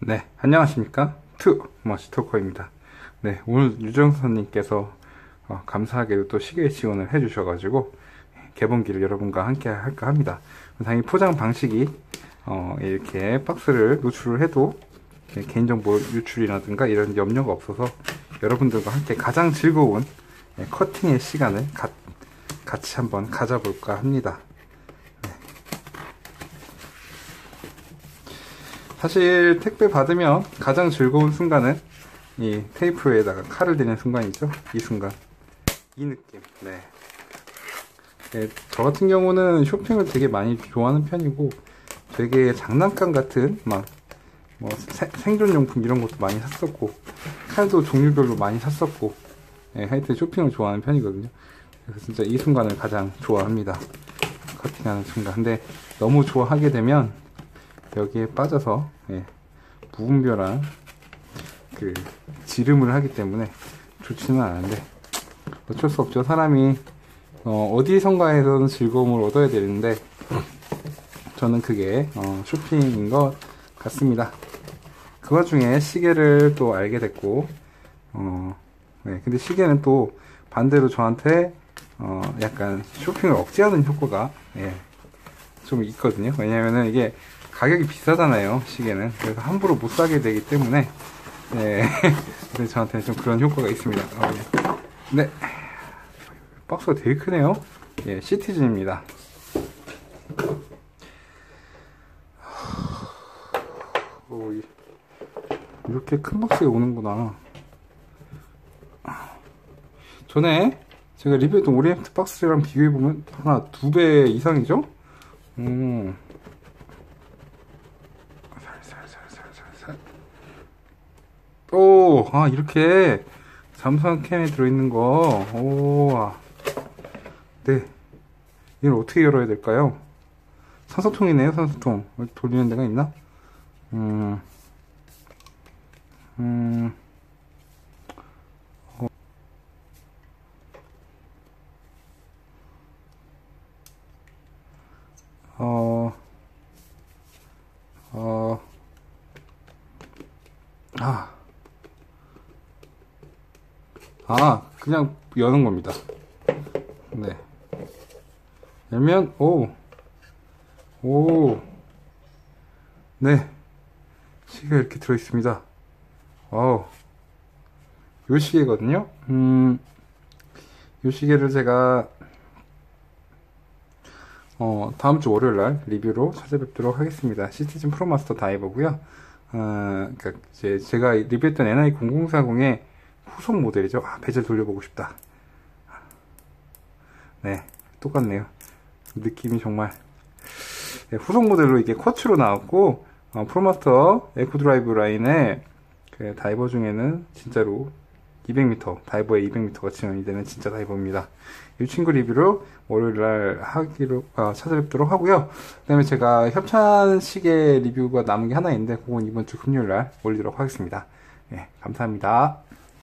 네, 안녕하십니까. 투 머시 토커입니다. 네, 오늘 유정선님께서 어, 감사하게도 또 시계 지원을 해주셔가지고 개봉기를 여러분과 함께 할까 합니다. 당연히 포장 방식이 어, 이렇게 박스를 노출을 해도 개인정보 유출이라든가 이런 염려가 없어서 여러분들과 함께 가장 즐거운 예, 커팅의 시간을 가, 같이 한번 가져볼까 합니다. 사실 택배 받으면 가장 즐거운 순간은 이 테이프에다가 칼을 대는 순간이죠. 이 순간. 이 느낌. 네. 네. 저 같은 경우는 쇼핑을 되게 많이 좋아하는 편이고 되게 장난감 같은 막 뭐 생존용품 이런 것도 많이 샀었고 칼도 종류별로 많이 샀었고 네, 하여튼 쇼핑을 좋아하는 편이거든요. 그래서 진짜 이 순간을 가장 좋아합니다. 커팅하는 순간. 근데 너무 좋아하게 되면 여기에 빠져서 예, 무분별한 그 지름을 하기 때문에 좋지는 않은데 어쩔 수 없죠. 사람이 어, 디선가에서는 즐거움을 얻어야 되는데 저는 그게 어, 쇼핑인 것 같습니다. 그 와중에 시계를 또 알게 됐고 어, 네, 근데 시계는 또 반대로 저한테 어, 약간 쇼핑을 억제하는 효과가 예, 좀 있거든요. 왜냐면은 이게 가격이 비싸잖아요 시계는. 그래서 함부로 못 사게 되기 때문에 네 저한테는 좀 그런 효과가 있습니다. 어, 네. 박스가 되게 크네요. 예 시티즌입니다. 오, 이렇게 큰 박스에 오는구나. 전에 제가 리뷰했던 오리엔트 박스랑 비교해보면 하나 두 배 이상이죠? 음. 오, 아, 이렇게 잠수함 캔에 들어있는 거. 오, 아. 네. 이걸 어떻게 열어야 될까요? 산소통이네요, 산소통. 돌리는 데가 있나? 음, 음, 아 그냥 여는 겁니다. 네. 열면 오오. 네. 시계가 이렇게 들어 있습니다. 와우. 요 시계거든요? 음요 시계를 제가 어, 다음 주 월요일 날 리뷰로 찾아뵙도록 하겠습니다. 시티즌 프로마스터 다이버고요. 어, 그러니까 이제 제가 리뷰했던 NI0040의 후속 모델이죠. 아, 베젤 돌려보고 싶다. 네, 똑같네요. 느낌이 정말. 네, 후속 모델로 이게 쿼츠로 나왔고, 어, 프로마스터 에코드라이브 라인의 그 다이버 중에는 진짜로 200m, 다이버에 200m가 지원이 되는 진짜 다이버입니다. 이 친구 리뷰로 월요일날 하기로, 아, 찾아뵙도록 하고요. 그 다음에 제가 협찬 시계 리뷰가 남은 게 하나 있는데, 그건 이번 주 금요일날 올리도록 하겠습니다. 네, 감사합니다.